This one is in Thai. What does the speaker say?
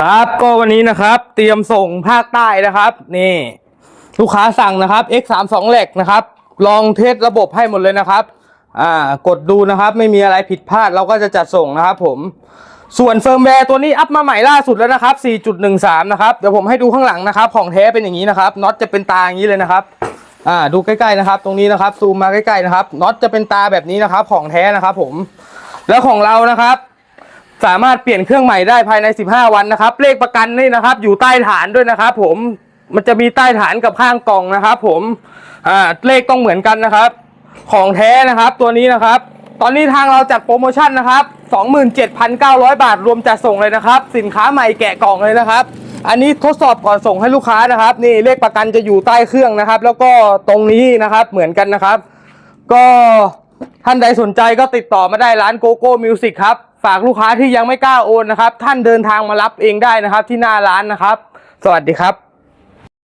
ครับก็วันนี้นะครับ เตรียมส่งภาคใต้นะครับ นี่ ลูกค้าสั่งนะครับ X 3 2เหล็กนะครับ ลองเทสระบบให้หมดเลยนะครับ อ่ากดดูนะครับ ไม่มีอะไรผิดพลาดเราก็จะจัดส่งนะครับ ผม ส่วนเฟิร์มแวร์ตัวนี้อัพมาใหม่ล่าสุดแล้วนะครับ 4.13 นะครับเดี๋ยวผมให้ดูข้างหลังนะครับ ของแท้เป็นอย่างนี้นะครับน็อตจะเป็นตาอย่างนี้เลยนะครับ อ่าดูใกล้ๆนะครับ ตรงนี้นะครับซูมมาใกล้ๆนะครับน็อตจะเป็นตาแบบนี้นะครับ ของแท้นะครับ ผม แล้วของเรานะครับ สามารถเปลี่ยนเครื่องใหม่ได้ภายใน 15 วันนะครับ เลขประกันนี่นะครับ อยู่ใต้ฐานด้วยนะครับ ผมมันจะมีใต้ฐานกับข้างกล่องนะครับ ผมอ่าเลขต้องเหมือนกันนะครับ ของแท้นะครับตัวนี้นะครับ ตอนนี้ทางเราจัดโปรโมชั่นนะครับ 27,900 บาทรวมจัดส่งเลยนะครับ สินค้าใหม่แกะกล่องเลยนะครับ อันนี้ทดสอบก่อนส่งให้ลูกค้านะครับ นี่เลขประกันจะอยู่ใต้เครื่องนะครับ แล้วก็ตรงนี้นะครับเหมือนกันนะครับ ก็ท่านใดสนใจก็ติดต่อมาได้ร้านโกโก้มิวสิกครับ ฝากลูกค้าที่ยังไม่กล้าโอนนะครับ ท่านเดินทางมารับเองได้นะครับที่หน้าร้านนะครับ สวัสดีครับ